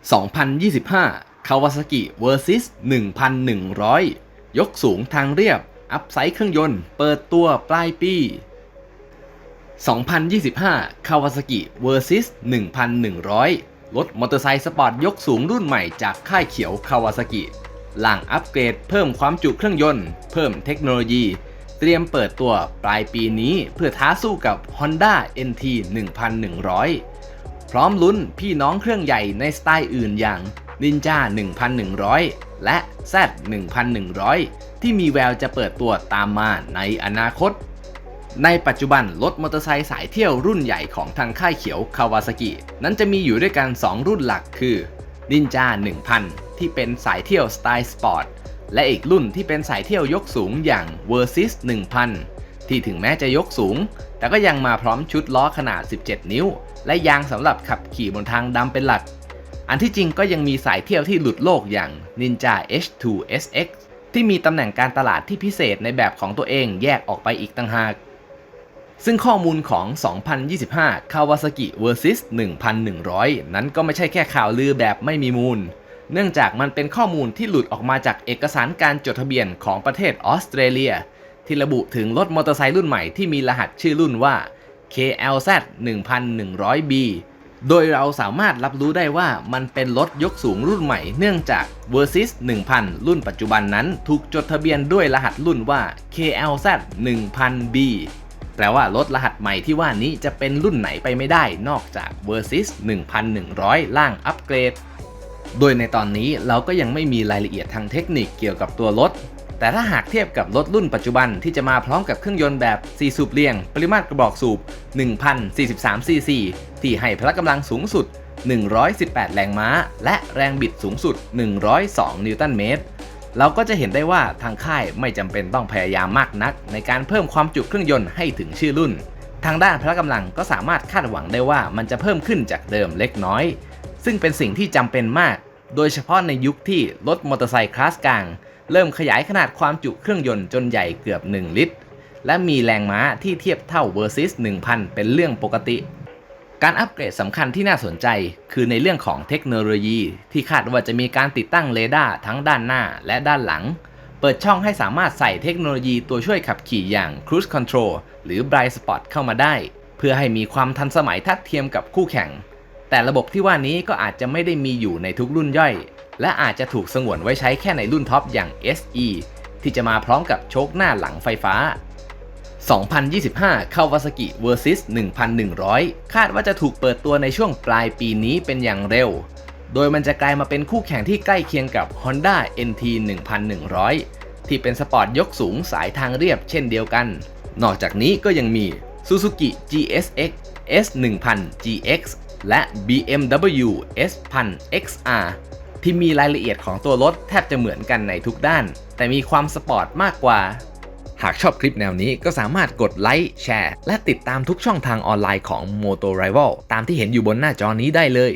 2025 Kawasaki vs 1,100 ยกสูงทางเรียบ อัพไซด์เครื่องยนต์ เปิดตัวปลายปี 2025 Kawasaki vs 1,100 รถมอเตอร์ไซค์สปอร์ตยกสูงรุ่นใหม่จากค่ายเขียว Kawasaki หลังอัปเกรดเพิ่มความจุเครื่องยนต์ เพิ่มเทคโนโลยี เตรียมเปิดตัวปลายปีนี้เพื่อท้าสู้กับ Honda NT 1,100 พร้อมลุ้นพี่น้องเครื่องใหญ่ในสไตล์อื่นอย่าง Ninja 1,100 และ Z 1,100 ที่มีแววจะเปิดตัวตามมาในอนาคต ในปัจจุบันรถมอเตอร์ไซค์สายเที่ยวรุ่นใหญ่ของทางค่ายเขียวคาวาซากินั้นจะมีอยู่ด้วยกัน 2 รุ่นหลักคือ Ninja 1000 ที่เป็นสายเที่ยวสไตล์สปอร์ตและอีกรุ่นที่เป็นสายเที่ยวยกสูงอย่าง Versys 1000 ที่ถึงแม้จะยกสูง แต่ก็ยังมาพร้อมชุดล้อขนาด 17 นิ้ว และยางสำหรับขับขี่บนทางดำเป็นหลัก อันที่จริงก็ยังมีสายเที่ยวที่หลุดโลกอย่าง Ninja H2 SX ที่มีตำแหน่งการตลาดที่พิเศษในแบบของตัวเองแยกออกไปอีกต่างหาก ซึ่งข้อมูลของ 2025 Kawasaki Versys 1,100 นั้นก็ไม่ใช่แค่ข่าวลือแบบไม่มีมูล เนื่องจากมันเป็นข้อมูลที่หลุดออกมาจากเอกสารการจดทะเบียนของประเทศออสเตรเลีย ที่ระบุถึงรถมอเตอร์ไซค์รุ่นใหม่ที่มีรหัสชื่อรุ่นว่า KLZ 1100B โดยเราสามารถรับรู้ได้ว่ามันเป็นรถยกสูงรุ่นใหม่เนื่องจาก Versys 1000 รุ่นปัจจุบันนั้นถูกจดทะเบียนด้วยรหัสรุ่นว่า KLZ 1000B แปลว่ารถรหัสใหม่ที่ว่านี้จะเป็นรุ่นไหนไปไม่ได้นอกจาก Versys 1100 ล่างอัปเกรด โดยในตอนนี้เราก็ยังไม่มีรายละเอียดทางเทคนิคเกี่ยวกับตัวรถ แต่ถ้าหากเทียบกับรถรุ่นปัจจุบันที่จะมาพร้อมกับเครื่องยนต์แบบ 4 สูบเรียง ปริมาตรกระบอกสูบ 1,043 ซีซี ที่ให้พละกำลังสูงสุด 118 แรงม้า และแรงบิดสูงสุด 102 นิวตันเมตร เราก็จะเห็นได้ว่าทางค่ายไม่จำเป็นต้องพยายามมากนัก ในการเพิ่มความจุเครื่องยนต์ให้ถึงชื่อรุ่น ทางด้านพละกำลังก็สามารถคาดหวังได้ว่ามันจะเพิ่มขึ้นจากเดิมเล็กน้อย ซึ่งเป็นสิ่งที่จำเป็นมาก โดยเฉพาะในยุคที่รถมอเตอร์ไซค์คลาสกลาง เริ่มขยายขนาดความจุเครื่องยนต์จนใหญ่เกือบ 1 ลิตร และมีแรงม้าที่เทียบเท่า Versys 1000 เป็นเรื่องปกติ การอัปเกรดสำคัญที่น่าสนใจ คือในเรื่องของเทคโนโลยี ที่คาดว่าจะมีการติดตั้งเรดาร์ทั้งด้านหน้าและด้านหลัง เปิดช่องให้สามารถใส่เทคโนโลยีตัวช่วยขับขี่อย่าง Cruise Control หรือ Blind Spot เข้ามาได้ เพื่อให้มีความทันสมัยทัดเทียมกับคู่แข่ง แต่ระบบที่ว่านี้ก็อาจจะไม่ได้มีอยู่ในทุกรุ่นย่อย และอาจจะถูกสงวนไว้ใช้แค่ในรุ่นท็อปอย่าง SE ที่จะมาพร้อมกับโชคหน้าหลังไฟฟ้า 2025 Kawasaki Versys 1,100 คาดว่าจะถูกเปิดตัวในช่วงปลายปีนี้เป็นอย่างเร็ว โดยมันจะกลายมาเป็นคู่แข่งที่ใกล้เคียงกับ Honda NT 1100 ที่เป็นสปอร์ตยกสูงสายทางเรียบเช่นเดียวกัน นอกจากนี้ก็ยังมี Suzuki GSX S1000 GX และ BMW S1000 XR ที่มีรายละเอียดของตัวรถแทบจะเหมือนกันในทุกด้าน แต่มีความสปอร์ตมากกว่า หากชอบคลิปแนวนี้ก็สามารถกดไลค์แชร์ และติดตามทุกช่องทางออนไลน์ของ Motor rival ตามที่เห็นอยู่บนหน้าจอนี้ได้เลย